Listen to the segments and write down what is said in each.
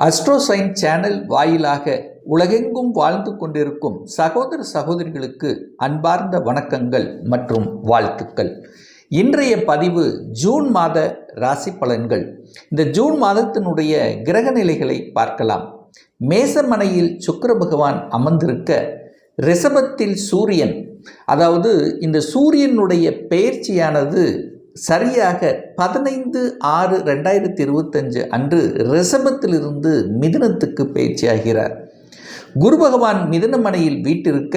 அஸ்ட்ரோசைன் channel வாயிலாக உலகெங்கும் வாழ்ந்து கொண்டிருக்கும் சகோதர சகோதரிகளுக்கு அன்பார்ந்த வணக்கங்கள் மற்றும் வாழ்த்துக்கள். இன்றைய பதிவு ஜூன் மாத ராசி பலன்கள். இந்த ஜூன் மாதத்தினுடைய கிரக நிலைகளை பார்க்கலாம். மேசமனையில் சுக்கர பகவான் அமர்ந்திருக்க ரிஷபத்தில் சூரியன். அதாவது இந்த சூரியனுடைய பெயர்ச்சியானது சரியாக பதினைந்து ஆறு ரெண்டாயிரத்தி இருபத்தஞ்சு அன்று ரிசபத்திலிருந்து மிதுனத்துக்கு பயிற்சியாகிறார் குரு பகவான் மிதுனமனையில் வீட்டிருக்க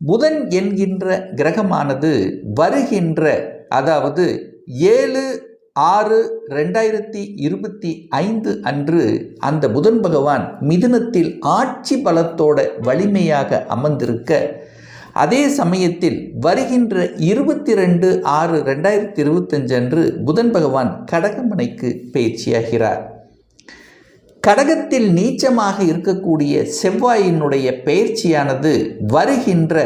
புதன் என்கின்ற கிரகமானது வருகின்ற அதாவது ஏழு ஆறு ரெண்டாயிரத்தி இருபத்தி ஐந்து அன்று அந்த புதன் பகவான் மிதுனத்தில் ஆட்சி பலத்தோட வலிமையாக அமர்ந்திருக்க அதே சமயத்தில் வருகின்ற இருபத்தி ரெண்டு ஆறு ரெண்டாயிரத்தி இருபத்தஞ்சு அன்று புதன் பகவான் கடகமனைக்கு பயிற்சியாகிறார் கடகத்தில் நீச்சமாக இருக்கக்கூடிய செவ்வாயினுடைய பயிற்சியானது வருகின்ற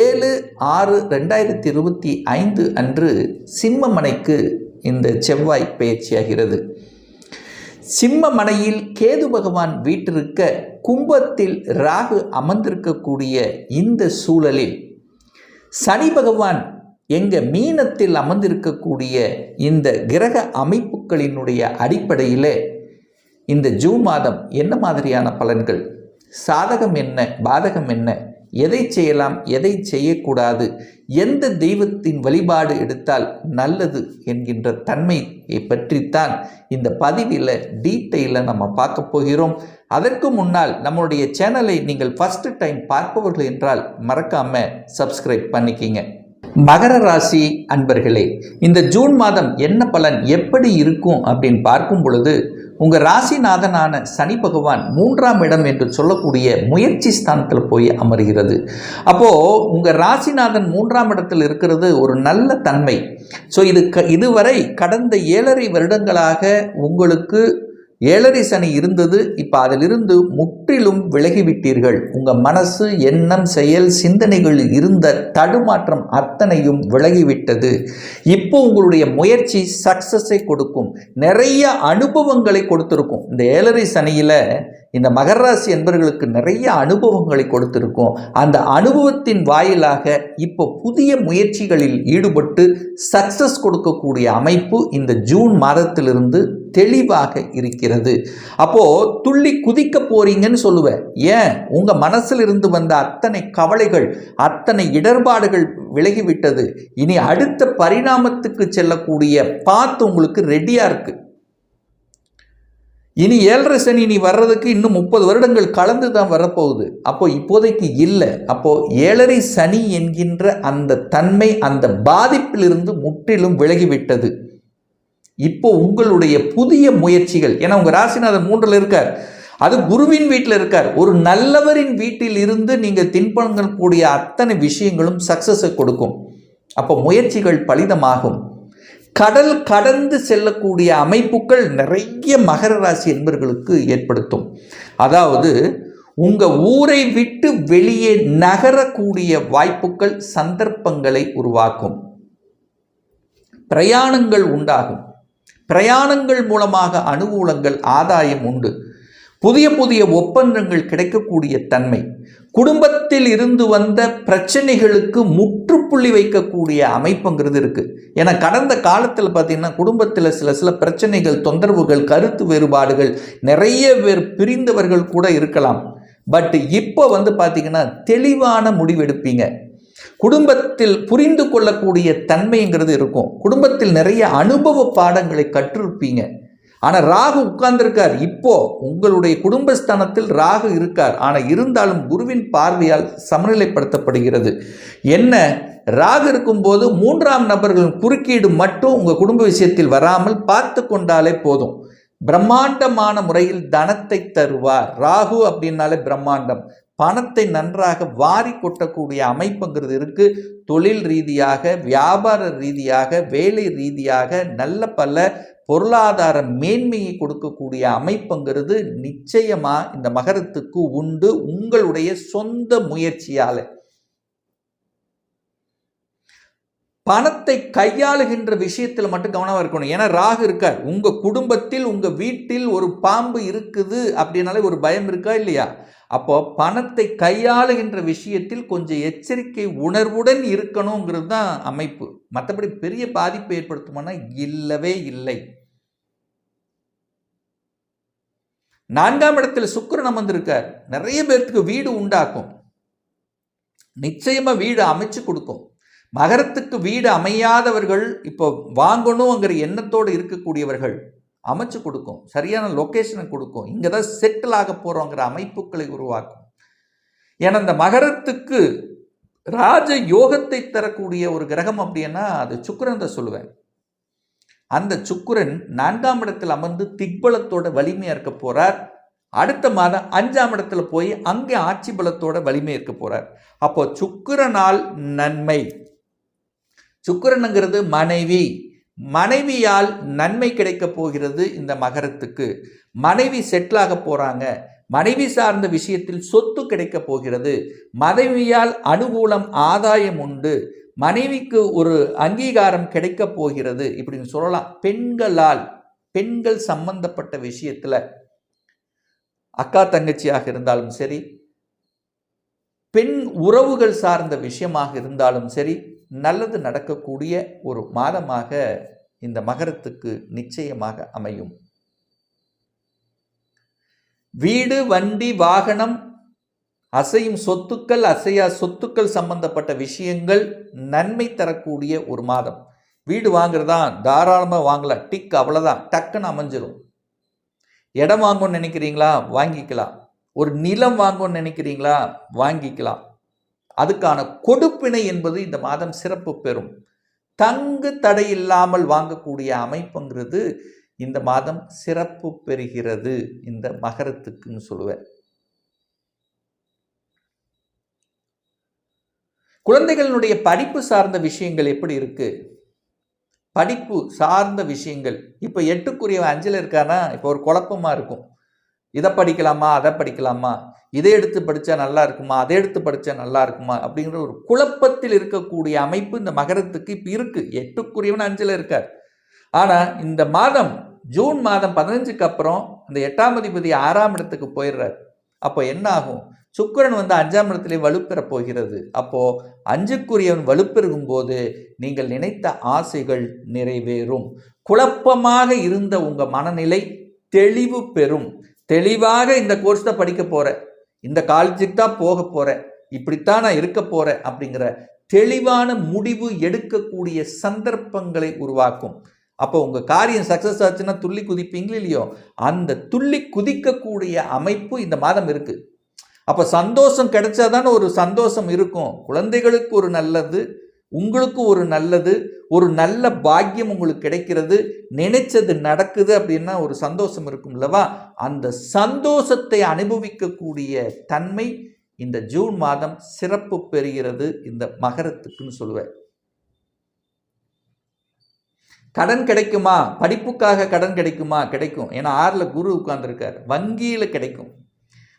ஏழு ஆறு ரெண்டாயிரத்தி இருபத்தி ஐந்து அன்று சிம்மமனைக்கு இந்த செவ்வாய் பயிற்சியாகிறது சிம்மமனையில் கேது பகவான் வீட்டிருக்க கும்பத்தில் ராகு அமர்ந்திருக்கக்கூடிய இந்த சூழலில் சனி பகவான் எங்க மீனத்தில் அமர்ந்திருக்கக்கூடிய இந்த கிரக அமைப்புகளினுடைய அடிப்படையில் இந்த ஜூன் மாதம் என்ன மாதிரியான பலன்கள்? சாதகம் என்ன? பாதகம் என்ன? எதை செய்யலாம் எதை செய்யக்கூடாது எந்த தெய்வத்தின் வழிபாடு எடுத்தால் நல்லது என்கின்ற தன்மையை பற்றித்தான் இந்த பதிவில் டீட்டெயிலில் நம்ம பார்க்க போகிறோம். அதற்கு முன்னால் நம்மளுடைய சேனலை நீங்கள் ஃபஸ்ட்டு டைம் பார்ப்பவர்கள் என்றால் மறக்காமல் சப்ஸ்கிரைப் பண்ணிக்கிங்க. மகர ராசி அன்பர்களே இந்த ஜூன் மாதம் என்ன பலன் எப்படி இருக்கும் அப்படின்னு பார்க்கும் பொழுது உங்கள் ராசிநாதனான சனி பகவான் மூன்றாம் இடம் என்று சொல்லக்கூடிய முயற்சி ஸ்தானத்தில் போய் அமர்கிறது. அப்போது உங்கள் ராசிநாதன் மூன்றாம் இடத்தில் இருக்கிறது ஒரு நல்ல தன்மை. ஸோ இது க இதுவரை கடந்த ஏழரை வருடங்களாக உங்களுக்கு ஏழரை சனி இருந்தது இப்போ அதிலிருந்து முற்றிலும் விலகிவிட்டீர்கள். உங்கள் மனசு எண்ணம் செயல் சிந்தனைகளில் இருந்த தடுமாற்றம் அத்தனையும் விலகிவிட்டது. இப்போ உங்களுடைய முயற்சி சக்ஸஸை கொடுக்கும். நிறைய அனுபவங்களை கொடுத்துருக்கும். இந்த ஏழரை சனியில் இந்த மகர ராசி என்பவர்களுக்கு நிறைய அனுபவங்களை கொடுத்திருக்கும். அந்த அனுபவத்தின் வாயிலாக இப்போ புதிய முயற்சிகளில் ஈடுபட்டு சக்சஸ் கொடுக்கக்கூடிய அமைப்பு இந்த ஜூன் மாதத்திலிருந்து தெளிவாக இருக்கிறது. அப்போ துள்ளி குதிக்க போறீங்கன்னு சொல்லுவேன். ஏன்? உங்க மனசில் இருந்து வந்த அத்தனை கவலைகள் அத்தனை இடர்பாடுகள் விலகிவிட்டது. இனி அடுத்த பரிணாமத்துக்கு செல்லக்கூடிய பாத்து உங்களுக்கு ரெடியா இருக்கு. இனி ஏழரை சனி நீ வர்றதுக்கு இன்னும் முப்பது வருடங்கள் கலந்து தான் வரப்போகுது. அப்போ இப்போதைக்கு இல்லை. அப்போ ஏழரை சனி என்கின்ற அந்த தன்மை அந்த பாதிப்பிலிருந்து முற்றிலும் விலகிவிட்டது. இப்போ உங்களுடைய புதிய முயற்சிகள் ஏன்னா உங்கள் ராசிநாதன் மூன்றில் இருக்கார். அது குருவின் வீட்டில் இருக்கார். ஒரு நல்லவரின் வீட்டில் இருந்து நீங்கள் தின்பங்கக்கூடிய அத்தனை விஷயங்களும் சக்சஸை கொடுக்கும். அப்போ முயற்சிகள் பலிதமாகும். கடல் கடந்து செல்லக்கூடிய அமைப்புகள் நிறைய மகர ராசி என்பர்களுக்கு ஏற்படுத்தும். அதாவது உங்கள் ஊரை விட்டு வெளியே நகரக்கூடிய வாய்ப்புகள் சந்தர்ப்பங்களை உருவாக்கும். பிரயாணங்கள் உண்டாகும். பிரயாணங்கள் மூலமாக அனுகூலங்கள் ஆதாயம் உண்டு. புதிய புதிய ஒப்பந்தங்கள் கிடைக்கக்கூடிய தன்மை. குடும்பத்தில் இருந்து வந்த பிரச்சனைகளுக்கு முற்றுப்புள்ளி வைக்கக்கூடிய அமைப்புங்கிறது இருக்குது ஏன்னா கடந்த காலத்தில் பார்த்திங்கன்னா குடும்பத்தில் சில சில பிரச்சனைகள் தொந்தரவுகள் கருத்து வேறுபாடுகள் நிறைய பேர் பிரிந்தவர்கள் கூட இருக்கலாம். பட் இப்போ வந்து பார்த்திங்கன்னா தெளிவான முடிவெடுப்பீங்க. குடும்பத்தில் புரிந்து கொள்ளக்கூடிய தன்மைங்கிறது இருக்கும். குடும்பத்தில் நிறைய அனுபவ பாடங்களை கற்றிருப்பீங்க. ஆனால் ராகு உட்கார்ந்திருக்கார். இப்போ உங்களுடைய குடும்பஸ்தானத்தில் ராகு இருக்கார். ஆனால் இருந்தாலும் குருவின் பார்வையால் சமநிலைப்படுத்தப்படுகிறது. என்ன? ராகு இருக்கும்போது மூன்றாம் நபர்களின் குறுக்கீடு மட்டும் உங்கள் குடும்ப விஷயத்தில் வராமல் பார்த்து கொண்டாலே போதும். பிரம்மாண்டமான முறையில் தனத்தை தருவார். ராகு அப்படின்னாலே பிரம்மாண்டம். பணத்தை நன்றாக வாரி கொட்டக்கூடிய அமைப்புங்கிறது இருக்குது தொழில் ரீதியாக வியாபார ரீதியாக வேலை ரீதியாக நல்ல பல பொருளாதார மேன்மையை கொடுக்கக்கூடிய அமைப்புங்கிறது நிச்சயமாக இந்த மகரத்துக்கு உண்டு. உங்களுடைய சொந்த முயற்சியால். பணத்தை கையாளுகின்ற விஷயத்தில் மட்டும் கவனமாக இருக்கணும். ஏன்னா ராகு இருக்கார். உங்கள் குடும்பத்தில் உங்கள் வீட்டில் ஒரு பாம்பு இருக்குது அப்படின்னாலே ஒரு பயம் இருக்கா இல்லையா? அப்போ பணத்தை கையாளுகின்ற விஷயத்தில் கொஞ்சம் எச்சரிக்கை உணர்வுடன் இருக்கணுங்கிறது தான் அமைப்பு. மற்றபடி பெரிய பாதிப்பை ஏற்படுத்துமானா இல்லவே இல்லை. நான்காம் இடத்துல சுக்கரன் அமர்ந்திருக்கார். நிறைய பேர்த்துக்கு வீடு உண்டாக்கும். நிச்சயமா வீடு அமைச்சு கொடுக்கும். மகரத்துக்கு வீடு அமையாதவர்கள் இப்போ வாங்கணுங்கிற எண்ணத்தோடு இருக்கக்கூடியவர்கள். அமைச்சு கொடுக்கும் சரியான லொக்கேஷனை கொடுக்கும் இங்கே தான் செட்டில் ஆக போகிறோங்கிற அமைப்புகளை உருவாக்கும். ஏன்னா இந்த மகரத்துக்கு ராஜ யோகத்தை தரக்கூடிய ஒரு கிரகம் அப்படின்னா அது சுக்கரன் தான் சொல்லுவேன். அந்த சுக்கிரன் நான்காம் இடத்தில் அமர்ந்து திக்பலத்தோட வலிமையாக இருக்க போகிறார் அடுத்த மாதம் அஞ்சாம் இடத்துல போய் அங்கே ஆட்சி பலத்தோட வலிமை இருக்க போகிறார் அப்போ சுக்கிரனால் நன்மை. சுக்கிரனுங்கிறது மனைவி. மனைவியால் நன்மை கிடைக்க போகிறது இந்த மகரத்துக்கு. மனைவி செட்டிலாக போகிறாங்க மனைவி சார்ந்த விஷயத்தில் சொத்து கிடைக்க போகிறது. மனைவியால் அனுகூலம் ஆதாயம் உண்டு. மனைவிக்கு ஒரு அங்கீகாரம் கிடைக்க போகிறது இப்படின்னு சொல்லலாம். பெண்களால் பெண்கள் சம்பந்தப்பட்ட விஷயத்தில் அக்கா தங்கச்சியாக இருந்தாலும் சரி பெண் உறவுகள் சார்ந்த விஷயமாக இருந்தாலும் சரி நல்லது நடக்கக்கூடிய ஒரு மாதமாக இந்த மகரத்துக்கு நிச்சயமாக அமையும். வீடு வண்டி வாகனம் அசையும் சொத்துக்கள் அசையா சொத்துக்கள் சம்பந்தப்பட்ட விஷயங்கள் நன்மை தரக்கூடிய ஒரு மாதம். வீடு வாங்குறதா? தாராளமாக வாங்கலாம். டிக் அவ்வளோதான் டக்குன்னு அமைஞ்சிடும் இடம் வாங்கணும்னு நினைக்கிறீங்களா? வாங்கிக்கலாம். ஒரு நிலம் வாங்கணும்னு நினைக்கிறீங்களா? வாங்கிக்கலாம். அதுக்கான கொடுப்பினை என்பது இந்த மாதம் சிறப்பு பெறும். தங்கு தடை இல்லாமல் வாங்கக்கூடிய அமைப்புங்கிறது இந்த மாதம் சிறப்பு பெறுகிறது. இந்த மகரத்துக்குன்னு சொல்லுவேன். குழந்தைகளினுடைய படிப்பு சார்ந்த விஷயங்கள் எப்படி இருக்கு? படிப்பு சார்ந்த விஷயங்கள். இப்போ எட்டுக்குரிய அஞ்சில் இருக்கானா? இப்போ ஒரு குழப்பமாக இருக்கும். இதை படிக்கலாமா அதை படிக்கலாமா? இதை எடுத்து படித்தா நல்லா இருக்குமா? அதை எடுத்து படித்தா நல்லா இருக்குமா? அப்படிங்கிற ஒரு குழப்பத்தில் இருக்கக்கூடிய அமைப்பு இந்த மகரத்துக்கு இப்போ இருக்குது எட்டுக்குரியவன் அஞ்சில் இருக்கார். ஆனால் இந்த மாதம் ஜூன் மாதம் பதினஞ்சுக்கு அப்புறம் இந்த எட்டாம் அதிபதி ஆறாம் இடத்துக்கு போயிடுறார். அப்போ என்ன ஆகும்? சுக்கிரன் வந்து அஞ்சாம் இடத்துல வலுப்பெற போகிறது. அப்போது அஞ்சுக்குரியவன் வலுப்பெருகும் போது நீங்கள் நினைத்த ஆசைகள் நிறைவேறும். குழப்பமாக இருந்த உங்கள் மனநிலை தெளிவு பெறும். தெளிவாக இந்த கோர்ஸ் தான் படிக்க போகிறேன் இந்த காலேஜுக்கு தான் போக போகிறேன் இப்படித்தான் நான் இருக்க போகிறேன் அப்படிங்கிற தெளிவான முடிவு எடுக்கக்கூடிய சந்தர்ப்பங்களை உருவாக்கும். அப்போ உங்கள் காரியம் சக்ஸஸ் ஆச்சுன்னா துள்ளி குதிப்பீங்களோ இல்லையோ அந்த துள்ளி குதிக்கக்கூடிய அமைப்பு இந்த மாதம் இருக்குது அப்போ சந்தோஷம் கிடைச்சாதானே ஒரு சந்தோஷம் இருக்கும். குழந்தைகளுக்கு ஒரு நல்லது உங்களுக்கு ஒரு நல்லது ஒரு நல்ல பாக்கியம் உங்களுக்கு கிடைக்கிறது நினைச்சது நடக்குது அப்படின்னா ஒரு சந்தோஷம் இருக்கும் இல்லவா அந்த சந்தோஷத்தை அனுபவிக்கக்கூடிய தன்மை இந்த ஜூன் மாதம் சிறப்பு பெறுகிறது இந்த மகரத்துக்குன்னு சொல்லுவேன் கடன் கிடைக்குமா? படிப்புக்காக கடன் கிடைக்குமா? கிடைக்கும். ஏன்னா ஆறில் குரு உட்கார்ந்துருக்கார். வங்கியில் கிடைக்கும்.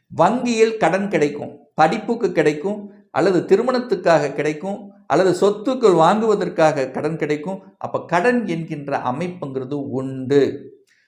வங்கியில் கடன் கிடைக்கும். படிப்புக்கு கிடைக்கும். அல்லது திருமணத்துக்காக கிடைக்கும். அல்லது சொத்துக்கள் வாங்குவதற்காக கடன் கிடைக்கும். அப்போ கடன் என்கின்ற அமைப்புங்கிறது உண்டு.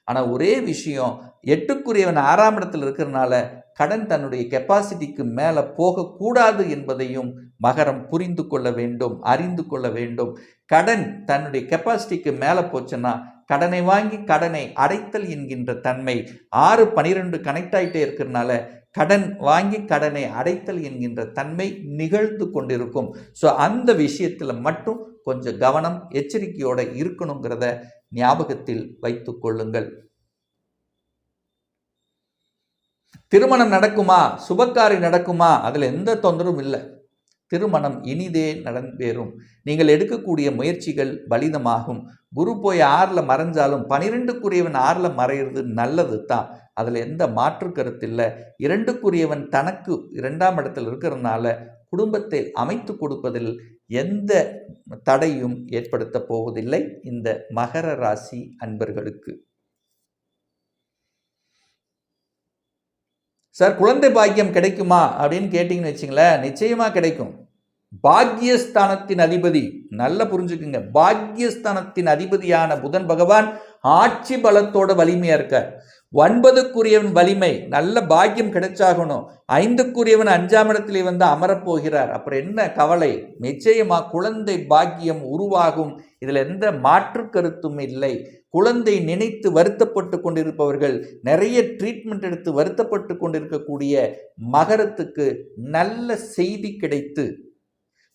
ஆனால் ஒரே விஷயம் எட்டுக்குரியவன் ஆறாம் இடத்தில் இருக்கிறனால கடன் தன்னுடைய கெப்பாசிட்டிக்கு மேலே போகக்கூடாது என்பதையும் மகரம் புரிந்து கொள்ள வேண்டும் அறிந்து கொள்ள வேண்டும். கடன் தன்னுடைய கெப்பாசிட்டிக்கு மேலே போச்சுன்னா கடனை வாங்கி கடனை அடைத்தல் என்கின்ற தன்மை ஆறு பனிரெண்டு கனெக்ட் ஆகிட்டே இருக்கிறனால கடன் வாங்கி கடனை அடைத்தல் என்கின்ற தன்மை நிகழ்ந்து கொண்டிருக்கும். ஸோ அந்த விஷயத்தில் மட்டும் கொஞ்சம் கவனம் எச்சரிக்கையோடு இருக்கணுங்கிறத ஞாபகத்தில் வைத்து கொள்ளுங்கள். திருமணம் நடக்குமா? சுபக்காரி நடக்குமா? அதில் எந்த தொந்தரவும் இல்லை. திருமணம் இனிதே நடந்தேறும். நீங்கள் எடுக்கக்கூடிய முயற்சிகள் பலிதமாகும். குரு போய் ஆறில் மறைஞ்சாலும் பனிரெண்டுக்குரியவன் ஆறில் மறையிறது நல்லது தான் அதில் எந்த மாற்று கருத்து இல்லை. இரண்டுக்குரியவன் தனக்கு இரண்டாம் இடத்தில் இருக்கிறதுனால குடும்பத்தை அமைத்து கொடுப்பதில் எந்த தடையும் ஏற்படுத்த போவதில்லை இந்த மகர ராசி அன்பர்களுக்கு. சார் குழந்தை பாக்கியம் கிடைக்குமா அப்படின்னு கேட்டிங்கன்னு வச்சிங்களேன் நிச்சயமாக கிடைக்கும். பாக்யஸ்தானத்தின் அதிபதி நல்ல புரிஞ்சுக்குங்க. பாக்யஸ்தானத்தின் அதிபதியான புதன் பகவான் ஆட்சி பலத்தோட வலிமையாக இருக்கார். ஒன்பதுக்குரியவன் வலிமை நல்ல பாக்கியம் கிடைச்சாகணும். ஐந்துக்குரியவன் அஞ்சாம் இடத்திலே வந்து அமரப்போகிறார். அப்புறம் என்ன கவலை? நிச்சயமா குழந்தை பாக்கியம் உருவாகும். இதில் எந்த மாற்று கருத்தும் இல்லை. குழந்தை நினைத்து வருத்தப்பட்டு கொண்டிருப்பவர்கள் நிறைய ட்ரீட்மெண்ட் எடுத்து வருத்தப்பட்டு கொண்டிருக்கக்கூடிய மகரத்துக்கு நல்ல செய்தி கிடைத்து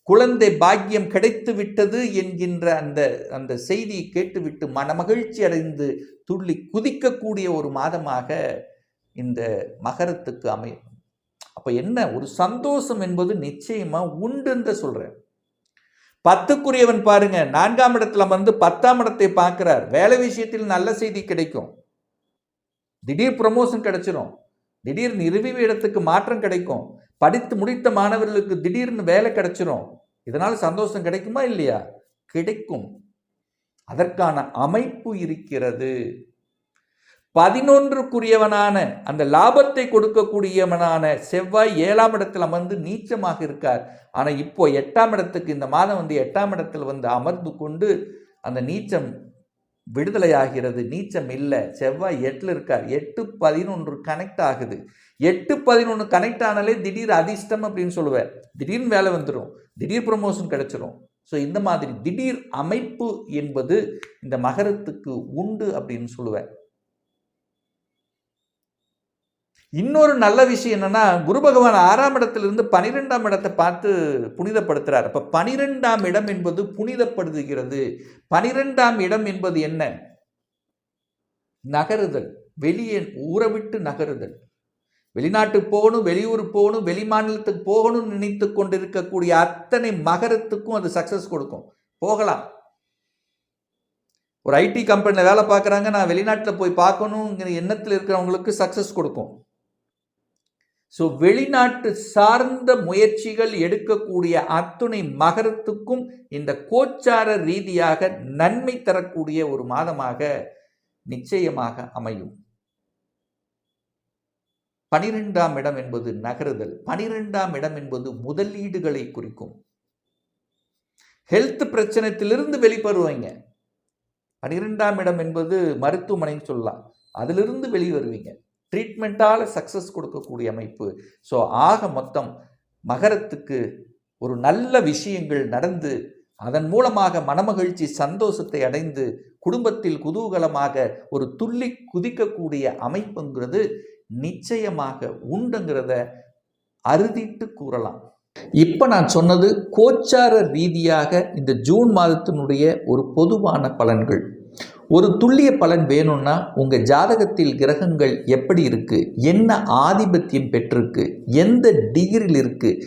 குழந்தை பாக்கியம் கிடைத்து விட்டது என்கின்ற அந்த அந்த செய்தியை கேட்டுவிட்டு மனமகிழ்ச்சி அடைந்து துள்ளி குதிக்கக்கூடிய ஒரு மாதமாக இந்த மகரத்துக்கு அமையும். அப்போ என்ன? ஒரு சந்தோஷம் என்பது நிச்சயமாக உண்டுன்ற சொல்கிறேன் பத்துக்குரியவன் பாருங்க நான்காம் இடத்துல வந்து பத்தாம் இடத்தை பார்க்கிறார். வேலை விஷயத்தில் நல்ல செய்தி கிடைக்கும். திடீர் ப்ரமோஷன் கிடைச்சிரும். திடீர் நிறுவி இடத்துக்கு மாற்றம் கிடைக்கும். படித்து முடித்த மாணவர்களுக்கு திடீர்னு வேலை கிடைச்சிரும். இதனால் சந்தோஷம் கிடைக்குமா இல்லையா? கிடைக்கும். அதற்கான அமைப்பு இருக்கிறது. பதினொன்றுக்குரியவனான அந்த லாபத்தை கொடுக்கக்கூடியவனான செவ்வாய் ஏழாம் இடத்தில் அமர்ந்து நீச்சமாக இருக்கார். ஆனால் இப்போ எட்டாம் இடத்துக்கு இந்த மாதம் வந்து எட்டாம் இடத்தில் வந்து அமர்ந்து கொண்டு அந்த நீச்சம் விடுதலையாகிறது. நீச்சம் இல்லை. செவ்வாய் எட்டில் இருக்கார். எட்டு பதினொன்று கனெக்ட் ஆகுது. எட்டு பதினொன்று கனெக்ட் ஆனாலே திடீர் அதிர்ஷ்டம் அப்படின்னு சொல்லுவேன் திடீர்னு வேலை வந்துடும் திடீர் ப்ரொமோஷன் கிடைச்சிரும். ஸோ இந்த மாதிரி திடீர் அமைப்பு என்பது இந்த மகரத்துக்கு உண்டு அப்படின்னு சொல்லுவேன் இன்னொரு நல்ல விஷயம் என்னன்னா குரு பகவான் ஆறாம் இடத்திலிருந்து பனிரெண்டாம் இடத்தை பார்த்து புனிதப்படுத்துறார். அப்போ பனிரெண்டாம் இடம் என்பது புனிதப்படுத்துகிறது. பனிரெண்டாம் இடம் என்பது என்ன? நகருதல். வெளியே ஊற விட்டு நகருதல். வெளிநாட்டுக்கு போகணும் வெளியூர் போகணும் வெளி மாநிலத்துக்கு போகணும்னு நினைத்து கொண்டிருக்கக்கூடிய அத்தனை மகரத்துக்கும் அது சக்ஸஸ் கொடுக்கும். போகலாம். ஒரு ஐடி கம்பெனியில் வேலை பார்க்குறாங்க நான் வெளிநாட்டில் போய் பார்க்கணுங்கிற எண்ணத்தில் இருக்கிறவங்களுக்கு சக்ஸஸ் கொடுக்கும். ஸோ வெளிநாட்டு சார்ந்த முயற்சிகள் எடுக்கக்கூடிய அத்துணை மகரத்துக்கும் இந்த கோச்சார ரீதியாக நன்மை தரக்கூடிய ஒரு மாதமாக நிச்சயமாக அமையும். பனிரெண்டாம் இடம் என்பது நகருதல். பனிரெண்டாம் இடம் என்பது முதலீடுகளை குறிக்கும். ஹெல்த் பிரச்சனத்திலிருந்து வெளிப்படுவீங்க பனிரெண்டாம் இடம் என்பது மருத்துவமனைன்னு சொல்லலாம். அதிலிருந்து வெளிவருவீங்க. ட்ரீட்மெண்ட்டால் சக்ஸஸ் கொடுக்கக்கூடிய அமைப்பு. ஸோ ஆக மொத்தம் மகரத்துக்கு ஒரு நல்ல விஷயங்கள் நடந்து அதன் மூலமாக மனமகிழ்ச்சி சந்தோஷத்தை அடைந்து குடும்பத்தில் குதூகலமாக ஒரு துள்ளி குதிக்கக்கூடிய அமைப்புங்கிறது நிச்சயமாக உண்டுங்கிறத அறுதிட்டு கூறலாம். இப்போ நான் சொன்னது கோச்சார ரீதியாக இந்த ஜூன் மாதத்தினுடைய ஒரு பொதுவான பலன்கள். ஒரு துல்லிய பலன் வேணும்னா உங்கள் ஜாதகத்தில் கிரகங்கள் எப்படி இருக்குது என்ன ஆதிபத்தியம் பெற்றிருக்கு? எந்த டிகிரியில் இருக்குது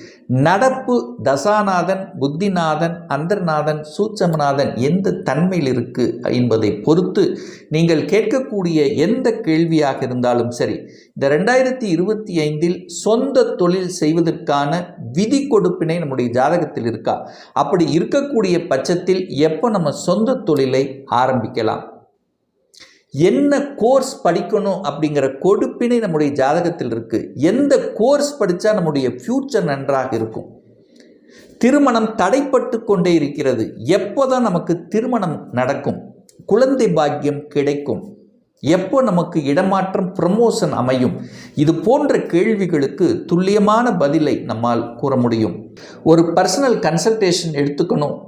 நடப்பு தசாநாதன் புத்திநாதன் அந்தர்நாதன் சூட்சமநாதன் எந்த தன்மையில் இருக்குது என்பதை பொறுத்து நீங்கள் கேட்கக்கூடிய எந்த கேள்வியாக இருந்தாலும் சரி இந்த ரெண்டாயிரத்தி இருபத்தி ஐந்தில் சொந்த தொழில் செய்வதற்கான விதி கொடுப்பினை நம்முடைய ஜாதகத்தில் இருக்கா? அப்படி இருக்கக்கூடிய பட்சத்தில் எப்போ நம்ம சொந்த தொழிலை ஆரம்பிக்கலாம்? என்ன கோர்ஸ் படிக்கணும் அப்படிங்கிற கொடுப்பினை நம்முடைய ஜாதகத்தில் இருக்கு. எந்த கோர்ஸ் படித்தா நம்முடைய ஃப்யூச்சர் நன்றாக இருக்கும்? திருமணம் தடைப்பட்டு கொண்டே இருக்கிறது. எப்போதான் நமக்கு திருமணம் நடக்கும்? குழந்தை பாக்கியம் கிடைக்கும். எப்போ நமக்கு இடமாற்றம் ப்ரமோஷன் அமையும்? இது போன்ற கேள்விகளுக்கு துல்லியமான பதிலை நம்மால் கூற முடியும். ஒரு பர்சனல் கன்சல்டேஷன் எடுத்துக்கணும்.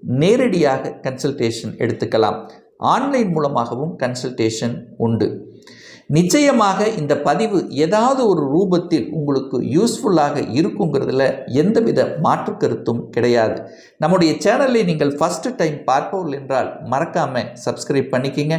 நேரடியாக கன்சல்டேஷன் எடுத்துக்கலாம். ஆன்லைன் மூலமாகவும் கன்சல்டேஷன் உண்டு. நிச்சயமாக இந்த பதிவு ஏதாவது ஒரு ரூபத்தில் உங்களுக்கு யூஸ்ஃபுல்லாக இருக்குங்கிறதுல எந்தவித மாற்று கருத்தும் கிடையாது. நம்முடைய சேனலை நீங்கள் ஃபஸ்ட்டு டைம் பார்ப்பவர்கள் என்றால் மறக்காமல் சப்ஸ்கிரைப் பண்ணிக்கிங்க.